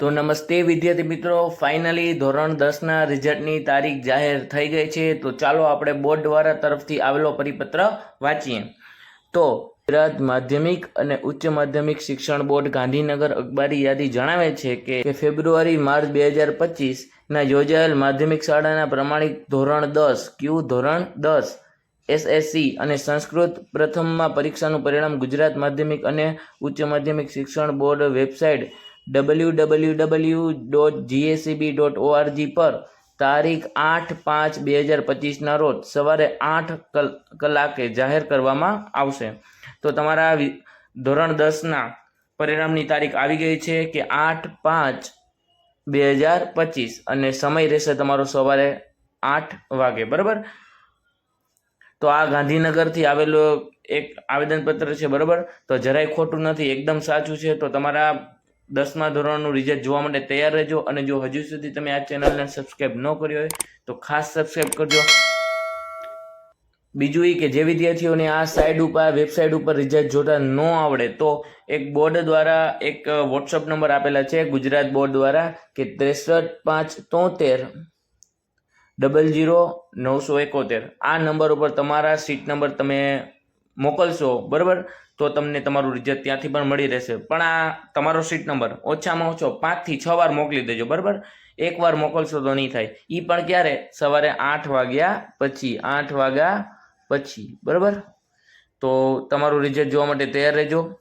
તો નમસ્તે વિદ્યાર્થી મિત્રો. ફાઇનલી ધોરણ દસના રિઝલ્ટની તારીખ જાહેર થઈ ગઈ છે. તો ચાલો આપણે બોર્ડ દ્વારા તરફથી આવેલો પરિપત્ર વાંચીએ. તો ગુજરાત માધ્યમિક અને ઉચ્ચ માધ્યમિક શિક્ષણ બોર્ડ ગાંધીનગર અખબારી યાદી જણાવે છે કે ફેબ્રુઆરી માર્ચ બે હજાર પચીસના યોજાયેલ માધ્યમિક શાળાના પ્રમાણિક ધોરણ દસ, ક્યુ ધોરણ દસ એસએસસી અને સંસ્કૃત પ્રથમમાં પરીક્ષાનું પરિણામ ગુજરાત માધ્યમિક અને ઉચ્ચ માધ્યમિક શિક્ષણ board website W W W dot GACB dot ORG પર તારીખ આઠ પાંચ બે હજાર પચીસના રોજ સવારે આઠ કલ, કલાકે જાહેર કરવામાં આવશે. તો તમારા ધોરણ દસના પરિણામની તારીખ આવી ગઈ છે કે આઠ પાંચ બે હજાર પચીસ અને સમય રહેશે તમારો સવારે આઠ વાગે, બરાબર? તો આ ગાંધીનગરથી આવેલો એક આવેદનપત્ર છે, બરાબર? તો જરાય ખોટું નથી, એકદમ સાચું છે. તો તમારા દસમા ધોરણનું રિઝલ્ટ જોવા માટે તૈયાર રહેજો અને જો હજુ સુધી તમે આ ચેનલને સબસ્ક્રાઈબ ન કર્યો હોય, તો ખાસ સબસ્ક્રાઈબ કરજો. બીજું એ કે જે વિદ્યાર્થીઓને આ સાઇડ ઉપર વેબસાઇટ ઉપર રિઝલ્ટ જોતા ન આવડે, તો એક બોર્ડ દ્વારા એક વોટ્સઅપ નંબર આપેલા છે, ગુજરાત બોર્ડ દ્વારા, કે ત્રેસઠ પાંચ તોતેર ડબલ જીરો નવસો એકોતેર. આ નંબર ઉપર તમારા સીટ નંબર તમે મોકલશો, બરાબર? તો તમને તમારું રિઝલ્ટ ત્યાંથી પણ મળી રહેશે. પણ આ તમારો સીટ નંબર ઓછામાં ઓછો પાંચથી છ વાર મોકલી દેજો, બરાબર? એક વાર મોકલશો તો નહીં થાય. એ પણ ક્યારે? સવારે આઠ વાગ્યા પછી, આઠ વાગ્યા પછી, બરાબર? તો તમારું રિઝલ્ટ જોવા માટે તૈયાર રહેજો.